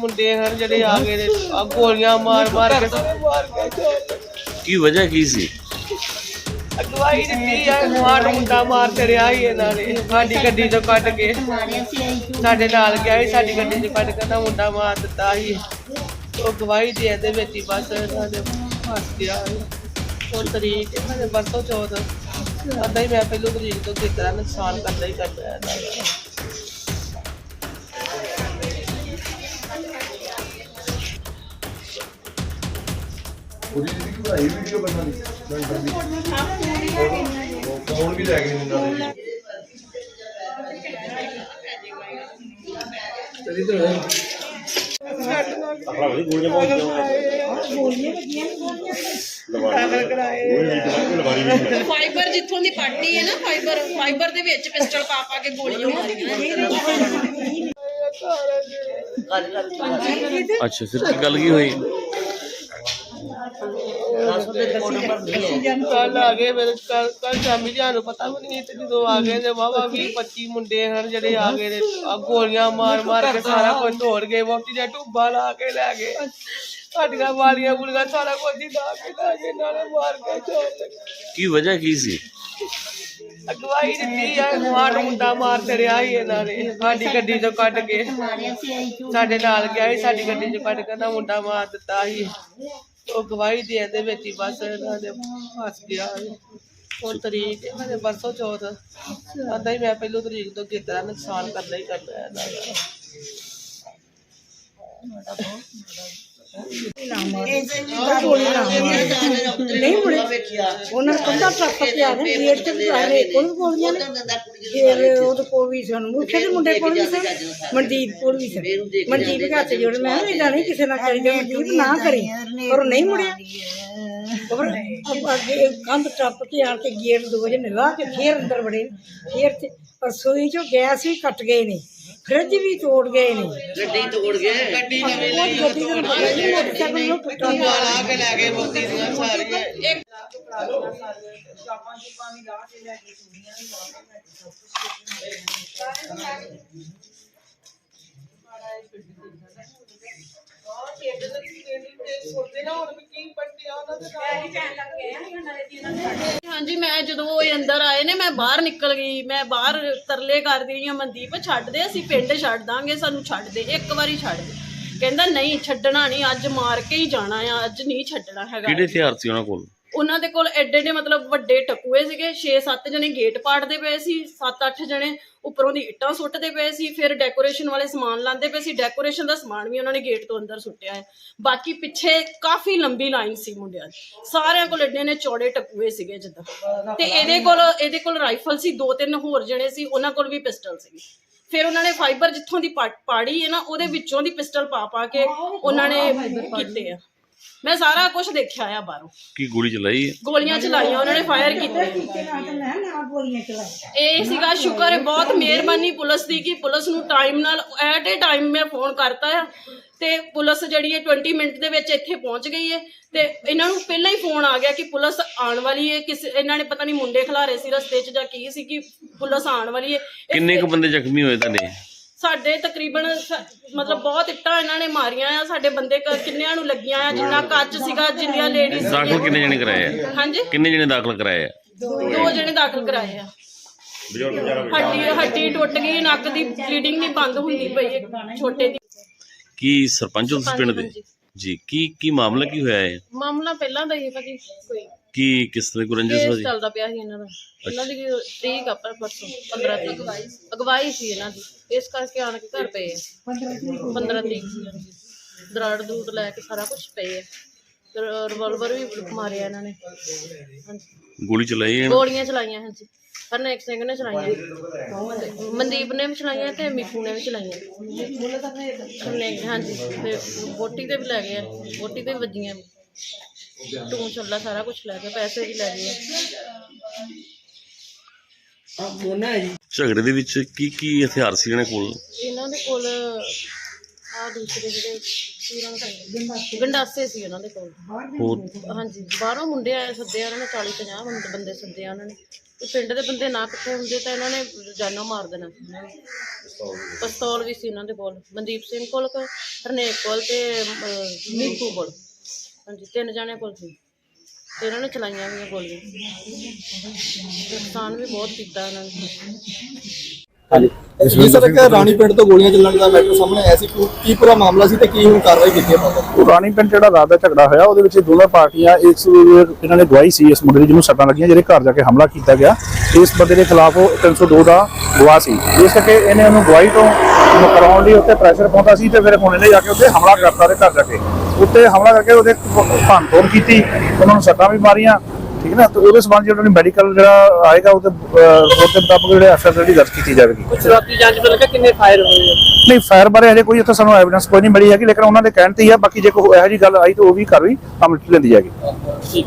ਮੁੰਡੇ ਹਨ ਜਿਹੜੇ ਆ ਗਏ ਨੇ ਆ ਗੋਲੀਆਂ ਮਾਰ ਮਾਰ ਕੇ ਮਾਰ ਕੇ ਕੀ ਵਜ੍ਹਾ ਕੀ ਸੀ? ਅਗਵਾਈ ਦਿੱਤੀ ਆ ਮਾਰ ਮੁੰਡਾ ਮਾਰ ਤੇ ਰਿਹਾ ਹੀ ਇਹਨਾਂ ਨੇ ਸਾਡੀ ਗੱਡੀ ਤੋਂ ਕੱਢ ਕੇ। ਸਾਡੇ ਨਾਲ ਗਿਆ ਸੀ ਸਾਡੀ ਗੱਡੀ ਤੋਂ ਕੱਢ ਕੇ ਨਾ ਮੁੰਡਾ ਮਾਰ ਦਿੱਤਾ ਸੀ। ਉਹ ਗਵਾਹੀ ਦੇ ਦੇ ਵਿੱਚ ਹੀ ਬਸ ਸਾਡੇ ਫਸ ਗਿਆ ਉਹ ਤਰੀਕ ਇਹਨਾਂ ਦੇ ਵਰਤੋਂ ਚੌਥ। ਅੱਧਾ ਹੀ ਮੈਂ ਪਹਿਲੋਂ ਤਰੀਕ ਤੋਂ ਕਿਸ ਤਰ੍ਹਾਂ ਨੁਕਸਾਨ ਕਰਦਾ ਹੀ ਕਰਦਾ ਹੈ। ਪੂਰੀ ਜਿਹੜੀ ਵਧਾਈ ਵੀਡੀਓ ਬਣਾ ਲਈ ਫੋਨ ਵੀ ਲੈ ਗਏ ਉਹਨਾਂ ਦੇ ਚਲੀ ਤਾਂ ਹੈ ਫਾਈਬਰ ਜਿੱਥੋਂ ਦੀ ਪੱਟੀ ਹੈ ਨਾ ਫਾਈਬਰ ਫਾਈਬਰ ਦੇ ਵਿੱਚ ਪਿਸਟਲ ਪਾ ਪਾ ਕੇ ਗੋਲੀਆਂ ਮਾਰੀਆਂ। ਅੱਛਾ ਫਿਰ ਕੀ ਗੱਲ ਕੀ ਹੋਈ? ਕੱਲ ਆ ਗਏ ਮੇਰੇ ਕੱਲ ਕੱਲ ਸ਼ਾਮੀ ਜਾਨੂੰ ਪਤਾ ਵੀ ਨਹੀਂ ਤੇ ਜਦੋਂ ਆ ਗਏ ਤੇ ਵਾਵਾ 20 25 ਮੁੰਡੇ ਹਨ ਜਿਹੜੇ ਆ ਗਏ ਨੇ ਆ ਗੋਲੀਆਂ ਮਾਰ ਮਾਰ ਕੇ ਸਾਰਾ ਕੁਝ ਤੋੜ ਗਏ ਵੋਟੀ ਦਾ ਟੁੱਬਾ ਲਾ ਕੇ ਲੈ ਗਏ। ਸਾਡੀਆਂ ਵਾਲੀਆਂ ਗੁਲੀਆਂ ਸਾਰਾ ਕੁਝ ਹੀ ਲਾ ਕੇ ਲੈ ਗਏ ਨਾਲੇ ਮਾਰ ਕੇ ਛੋੜ ਕੀ ਵਜ੍ਹਾ ਕੀ ਸੀ? ਅਗਵਾਈ ਦਿੱਤੀ ਆ ਮਾਰ ਮੁੰਡਾ ਮਾਰ ਤੇ ਰਿਹਾ ਹੀ ਇਹਨਾਂ ਨੇ। ਸਾਡੀ ਗੱਡੀ ਤੋਂ ਕੱਢ ਕੇ ਸਾਡੇ ਨਾਲ ਗਿਆ ਸੀ ਸਾਡੀ ਗੱਡੀ ਤੋਂ ਕੱਢ ਕੇ ਨਾ ਮੁੰਡਾ ਮਾਰ ਦਿੱਤਾ ਸੀ। ਉਹ ਗਵਾਹੀ ਦੇ ਦੇ ਵਿੱਚ ਹੀ ਬਸ ਇਹਨਾਂ ਦੇ ਫਸ ਗਿਆ। ਉਹ ਤਰੀਕ ਇਹਨਾਂ ਦੇ ਵਰਤੋਂ ਚੌਥ। ਅੱਧਾ ਹੀ ਮੈਂ ਪਹਿਲੋਂ ਤਰੀਕ ਤੋਂ ਕਿਸ ਤਰ੍ਹਾਂ ਨੁਕਸਾਨ ਕਰਦਾ ਹੀ ਕਰਦਾ ਹੈ ਇਹਨਾਂ ਦਾ। ਨਹੀਂ ਮੁੜੇ। ਉਹਨਾਂ ਨੇ ਕੰਧਾ ਟੱਪ ਆ ਗਏ ਗੇਟ ਤੇ ਵੀ ਆ ਗਏ ਕੋਲ ਗੋਲੀਆਂ ਨੇ। ਫਿਰ ਉਹਦੇ ਕੋਲ ਵੀ ਸਨ ਮੁੱਖੇ ਦੇ ਮੁੰਡੇ ਕੋਲ ਵੀ ਸਨ ਮਨਦੀਪ ਕੋਲ ਵੀ ਸਨ। ਮਨਦੀਪ ਦੇ ਹੱਥ ਜੋੜ, ਮੈਂ ਕਿਹਾ ਇਦਾਂ ਕਿਸੇ ਨਾਲ ਕਰੀਦਾ ਮਨਦੀਪ ਨਾ ਕਰੀ। ਪਰ ਉਹ ਨਹੀਂ ਮੁੜਿਆ। ਪਰ ਅੱਗੇ ਕੰਧ ਟੱਪ ਕੇ ਆਣ ਕੇ ਗੇਟ ਦੋ ਜਣੇ ਲਾ ਕੇ ਫੇਰ ਅੰਦਰ ਵੜੇ। ਫੇਰ ਤੇ ਰਸੋਈ ਚੋਂ ਗੈਸ ਵੀ ਕੱਟ ਗਏ ਨੇ। ਫ੍ਰਿਜ ਵੀ ਤੋੜ ਗਏ ਨੇ। ਗੱਡੀ ਤੋੜ ਗਏ। ਗੱਡੀ ਨਵੀਂ ਲਈ ਗੱਡੀ ਦਾ ਪਤਾ ਨਹੀਂ ਮੋਟਰਸਾਈਕਲ ਨੂੰ ਟੁੱਟਾ ਲਾ ਕੇ ਲੈ ਗਏ ਮੁੰਡੀ ਦੀਆਂ ਸਾਰੀਆਂ। ਇੱਕ ਹਾਂਜੀ, ਮੈਂ ਜਦੋਂ ਉਹ ਅੰਦਰ ਆਏ ਨੇ, ਮੈਂ ਬਾਹਰ ਨਿਕਲ ਗਈ। ਮੈਂ ਬਾਹਰ ਤਰਲੇ ਕਰਦੀ ਰਹੀ ਹਾਂ ਮਨਦੀਪ, ਛੱਡ ਦੇ, ਅਸੀਂ ਪਿੰਡ ਛੱਡ ਦਾਂਗੇ, ਸਾਨੂੰ ਛੱਡ ਦੇ, ਇੱਕ ਵਾਰੀ ਛੱਡ ਦੇ। ਕਹਿੰਦਾ, ਨਹੀਂ, ਛੱਡਣਾ ਨਹੀਂ, ਅੱਜ ਮਾਰ ਕੇ ਹੀ ਜਾਣਾ ਆ, ਅੱਜ ਨਹੀਂ ਛੱਡਣਾ ਹੈਗਾ। ਕਿਹੜੇ ਹਥਿਆਰ ਸੀ ਉਹਨਾਂ ਕੋਲ? ਉਹਨਾਂ ਦੇ ਕੋਲ ਐਡੇ ਐਡੇ ਮਤਲਬ ਵੱਡੇ ਟਕੂਏ ਸੀਗੇ 6-7 ਜਣੇ ਗੇਟ ਪਾੜਦੇ ਪਏ ਸੀ 7-8 ਜਣੇ ਉੱਪਰੋਂ ਦੀ ਇੱਟਾਂ ਸੁੱਟਦੇ ਪਏ ਸੀ ਫਿਰ ਡੈਕੋਰੇਸ਼ਨ ਵਾਲੇ ਸਮਾਨ ਲਾਉਂਦੇ ਪਏ ਸੀ ਡੈਕੋਰੇਸ਼ਨ ਦਾ ਸਮਾਨ ਵੀ ਉਹਨਾਂ ਨੇ ਗੇਟ ਤੋਂ ਅੰਦਰ ਸੁੱਟਿਆ ਹੈ। ਬਾਕੀ ਪਿੱਛੇ ਕਾਫੀ ਲੰਬੀ ਲਾਈਨ ਸੀ ਮੁੰਡਿਆਂ ਦੀ। ਸਾਰਿਆਂ ਕੋਲ ਐਡੇ ਨੇ ਚੌੜੇ ਟਕੂਏ ਸੀਗੇ ਜਿੱਦਾਂ। ਤੇ ਇਹਦੇ ਕੋਲ ਇਹਦੇ ਕੋਲ ਰਾਈਫਲ ਸੀ ਦੋ ਤਿੰਨ ਹੋਰ ਜਣੇ ਸੀ ਉਹਨਾਂ ਕੋਲ ਵੀ ਪਿਸਟਲ ਸੀ। ਫਿਰ ਉਹਨਾਂ ਨੇ ਫਾਈਬਰ ਜਿੱਥੋਂ ਦੀ ਪਾੜੀ ਹੈ ਨਾ ਉਹਦੇ ਵਿੱਚੋਂ ਦੀ ਪਿਸਟਲ ਪਾ ਪਾ ਕੇ ਉਹਨਾਂ ਨੇ ਕੀਤੇ ਆ। ਮੈਂ ਸਾਰਾ ਕੁਝ ਦੇਖਿਆ ਆ ਬਾਹਰੋਂ। ਕੀ ਗੋਲੀ ਚਲਾਈ ਹੈ? ਗੋਲੀਆਂ ਚਲਾਈਆਂ ਉਹਨਾਂ ਨੇ ਫਾਇਰ ਕੀਤੇ ਮੈਂ ਨਾ ਗੋਲੀਆਂ ਇਹ ਸੀਗਾ ਸ਼ੁਕਰ ਹੈ ਬਹੁਤ ਮਿਹਰਬਾਨੀ ਪੁਲਿਸ ਦੀ ਕਿ ਪੁਲਿਸ ਨੂੰ ਟਾਈਮ ਨਾਲ ਐਟ ਏ ਟਾਈਮ ਮੈਂ ਫੋਨ ਕਰਤਾ ਆ। ਤੇ ਪੁਲਿਸ ਜਿਹੜੀ ਹੈ 20 ਮਿੰਟ ਦੇ ਵਿੱਚ ਇੱਥੇ ਪਹੁੰਚ ਗਈ ਹੈ। ਤੇ ਇਹਨਾਂ ਨੂੰ ਪਹਿਲਾਂ ਹੀ ਫੋਨ ਆ ਗਿਆ ਕਿ ਪੁਲਿਸ ਆਉਣ ਵਾਲੀ ਹੈ। ਕਿਸ ਇਹਨਾਂ ਨੇ ਪਤਾ ਨਹੀਂ ਮੁੰਡੇ ਖਿਲਾਰੇ ਸੀ ਰਸਤੇ 'ਚ ਜਾਂ ਕੀ ਸੀ ਕਿ ਪੁਲਿਸ ਆਉਣ ਵਾਲੀ ਹੈ। ਇਹ ਕਿੰਨੇ ਕੁ ਬੰਦੇ ਜ਼ਖਮੀ ਹੋਏ ਤੁਹਾਡੇ? ਸਾਡੇ ਤਕਰੀਬਨ ਸ- ਮਤਲਬ ਬਹੁਤ ਇੱਟਾਂ ਇਹਨਾਂ ਨੇ ਮਾਰੀਆਂ ਆ ਸਾਡੇ ਬੰਦੇ ਕ- ਕਿੰਨਿਆਂ ਨੂੰ ਲੱਗੀਆਂ ਆ ਜਿੰਨਾ ਕੱਚ ਸੀਗਾ ਜਿੰਨੀਆਂ ਲੇਡੀਜ਼ ਦਾਖਲ ਕਿੰਨੇ ਜਣੇ ਕਰਾਏ ਆ? ਹਾਂਜੀ? ਕਿੰਨੇ ਜਣੇ ਦਾਖਲ ਕਰਾਏ ਆ? ਦੋ ਜਣੇ ਦਾਖਲ ਕਰਾਏ ਆ। ਹੱਡੀ ਹੱਡੀ ਟੁੱਟ ਗਈ ਨੱਕ ਦੀ ਬਲੀਡਿੰਗ ਨਹੀਂ ਬੰਦ ਹੁੰਦੀ ਪਈ ਹੈ ਛੋਟੇ ਦੀ। ਕੀ ਸਰਪੰਚ ਤੁਸੀਂ ਪਿੰਡ ਦੇ? ਜੀ ਕੀ ਕੀ ਮਾਮਲਾ ਕੀ ਹੋਇਆ ਹੈ ਮਾਮਲਾ ਪਹਿਲਾਂ ਦਾ ਹੀ ਹੈ ਭਾਜੀ ਕੋਈ ਕੀ ਕਿਸ ਤਰ੍ਹਾਂ ਕੋਈ ਰੰਜਿਸ਼ ਕੇਸ ਚੱਲਦਾ ਪਿਆ ਸੀ ਇਹਨਾਂ ਦਾ। ਇਹਨਾਂ ਦੀ ਤਰੀਕ ਆ ਪਰ ਪਰਸੋਂ 15 ਤਰੀਕ ਅਗਵਾਈ ਸੀ। ਇਹਨਾਂ ਦੀ। ਇਸ ਕਰਕੇ ਆਣ ਕੇ ਘਰ ਪਏ ਆ। 15 ਤਰੀਕ ਸੀ ਇਹਨਾਂ ਦਰਾੜ ਦੂੜ ਲੈ ਕੇ ਸਾਰਾ ਕੁਝ ਪਏ ਆ। ਤੇ ਰਿਵਾਲਵਰ ਵੀ ਮਾਰਿਆ ਇਹਨਾਂ ਨੇ। ਹਾਂਜੀ। ਗੋਲੀ ਚਲਾਈ ਹੈ ਗੋਲੀਆਂ ਚਲਾਈਆਂ ਹਾਂਜੀ। ਹਰਨੇਕ ਸਿੰਘ ਨੇ ਚਲਾਈਆਂ। ਮਨਦੀਪ ਨੇ ਵੀ ਚਲਾਈਆਂ ਤੇ ਮਿੱਠੂ ਨੇ ਵੀ ਚਲਾਈਆਂ। ਹਰਨੇਕ ਹਾਂਜੀ। ਤੇ ਬੋਟੀ ਤੇ ਵੀ ਲੈ ਗਏ ਆ। ਬੋਟੀ ਤੇ ਵੀ ਵੱਜੀਆਂ ਟੂੰ ਛੱਲਾ ਸਾਰਾ ਕੁਝ ਲੈ ਗਏ ਪੈਸੇ ਵੀ ਲੈ ਗਏ ਆ। ਝਗੜੇ ਦੇ ਵਿੱਚ ਕੀ ਕੀ ਹਥਿਆਰ ਸੀ ਇਹਨਾਂ ਕੋਲ? ਇਹਨਾਂ ਦੇ ਕੋਲ ਆ ਦੂਸਰੇ ਜਿਹੜੇ ਪੂਰਾ ਗੰਡਾਸੇ ਗੰਡਾਸੇ ਸੀ ਉਹਨਾਂ ਦੇ ਕੋਲ। ਹੋਰ? ਹਾਂਜੀ ਬਾਹਰੋਂ ਮੁੰਡੇ ਆਏ ਸੱਦੇ ਆ ਉਹਨਾਂ ਨੇ 40 50 ਬੰਦੇ ਬੰਦੇ ਸੱਦੇ ਆ ਉਹਨਾਂ ਨੇ। ਤੇ ਪਿੰਡ ਦੇ ਬੰਦੇ ਨਾ ਕਿੱਥੇ ਹੁੰਦੇ ਤਾਂ ਇਹਨਾਂ ਨੇ ਜਾਨੋਂ ਮਾਰ ਦੇਣਾ। ਸੀ ਇਹਨਾਂ ਨੇ ਪਿਸਤੌਲ ਵੀ ਸੀ ਉਹਨਾਂ ਦੇ ਕੋਲ ਮਨਦੀਪ ਸਿੰਘ ਕੋਲ ਕ- ਹਰਨੇਕ ਕੋਲ ਤੇ ਅਹ, ਨੀਕੂ ਕੋਲ। ਹਾਂਜੀ ਤਿੰਨ ਜਾਣਿਆਂ ਕੋਲ ਸੀ। ਤੇ ਇਹਨਾਂ ਨੇ ਚਲਾਈਆਂ ਵੀ ਗੋਲੀਆਂ। ਨੁਕਸਾਨ ਵੀ ਬਹੁਤ ਕੀਤਾ ਇਹਨਾਂ ਨੇ। ਜੀ ਸਰ ਇੱਕ ਰਾਣੀ ਪਿੰਡ ਤੋਂ ਗੋਲੀਆਂ ਚੱਲਣ ਦਾ ਮੈਟਰ ਸਾਹਮਣੇ ਆਇਆ ਸੀ। ਕੀ- ਕੀ ਪੂਰਾ ਮਾਮਲਾ ਸੀ ਤੇ ਕੀ ਹੁਣ ਕਾਰਵਾਈ ਕੀਤੀ ਹੈ ਉਹ ਰਾਣੀ ਪਿੰਡ ਜਿਹੜਾ ਰਾਤ ਦਾ ਝਗੜਾ ਹੋਇਆ ਉਹਦੇ ਵਿੱਚ ਦੋਨੋਂ ਪਾਰਟੀਆਂ ਇਸ ਇਹਨਾਂ ਨੇ ਗਵਾਹੀ ਸੀ ਇਸ ਮੁੰਡੇ ਦੀ ਜਿਹਨੂੰ ਸੱਟਾਂ ਲੱਗੀਆਂ ਜਿਹੜੇ ਘਰ ਜਾ ਕੇ ਹਮਲਾ ਕੀਤਾ ਗਿਆ। ਇਸ ਬੰਦੇ ਦੇ ਖਿਲਾਫ ਉਹ 302 ਦਾ ਗਵਾਹ ਸੀ। ਇਸ ਕਰਕੇ ਇਹਨੇ ਉਹਨੂੰ ਗਵਾਹੀ ਤੋਂ ਮੁਕਰਾਉਣ ਲਈ ਉੱਤੇ ਪ੍ਰੈਸ਼ਰ ਪਾਉਂਦਾ ਸੀ ਤੇ ਫਿਰ ਹੁਣ ਇਹਨੇ ਜਾ ਕੇ ਉੱਤੇ ਹਮਲਾ ਕਰਤਾ ਉਹਦੇ ਘਰ ਜਾ ਕੇ। ਉੱਤੇ ਹਮਲਾ ਕਰਕੇ ਉਹਦੇ ਭੰਨ ਤੋੜ ਕੀਤੀ ਉਹਨਾਂ ਨੂੰ ਸੱਟਾਂ ਵੀ ਮਾਰੀਆਂ ਠੀਕ ਨਾ? ਤੇ ਉਹਦੇ ਸਬੰਧ ਜਿਹੜਾ ਮੈਡੀਕਲ ਜਿਹੜਾ ਆਏਗਾ ਉਹਦੇ ਰਿਪੋਰਟ ਦੇ ਮੁਤਾਬਕ ਜਿਹੜੇ ਐਫਆਰ ਜਿਹੜੀ ਦਰਜ ਕੀਤੀ ਜਾਵੇਗੀ। ਸ਼ੁਰੂਆਤੀ ਜਾਂਚ ਤੋਂ ਲੱਗਾ ਕਿੰਨੇ ਫਾਇਰ ਹੋਏ ਨਹੀਂ ਫਾਇਰ ਬਾਰੇ ਹਜੇ ਕੋਈ ਉੱਥੇ ਸਾਨੂੰ ਐਵੀਡੈਂਸ ਕੋਈ ਨਹੀਂ ਮਿਲੀ ਹੈਗੀ ਲੇਕਿਨ ਉਹਨਾਂ ਦੇ ਕਹਿਣ ਤੇ ਹੀ ਆ ਬਾਕੀ ਜੇ ਕੋਈ ਇਹੋ ਜਿਹੀ ਗੱਲ ਆਈ ਤਾਂ ਉਹ ਵੀ ਕਾਰਵਾਈ ਅਮਲ ਚ ਲੈਂਦੀ ਜਾਏਗੀ।